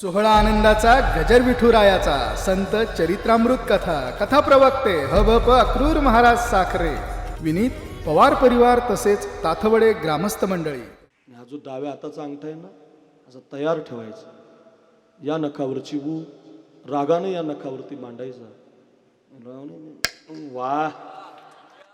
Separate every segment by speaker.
Speaker 1: सोहळा आनंदाचा गजर विठुरायाचा संत चरित्रामृत कथा कथा प्रवक्ते हभप अक्रूर महाराज साखरे विनीत पवार परिवार तसेच ताथवडे ग्रामस्थ मंडळी.
Speaker 2: हा जो डाव्या हाताचा अंगठा आहे ना असा तयार ठेवायचा. या नखावरची ऊ रागाने या नखावरती मांडायचा. वा.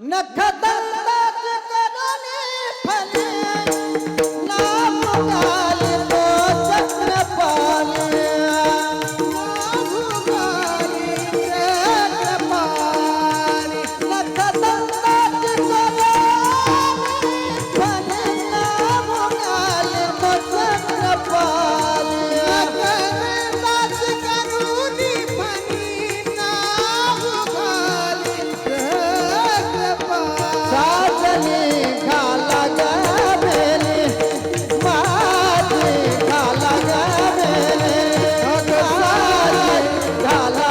Speaker 3: नखदंताची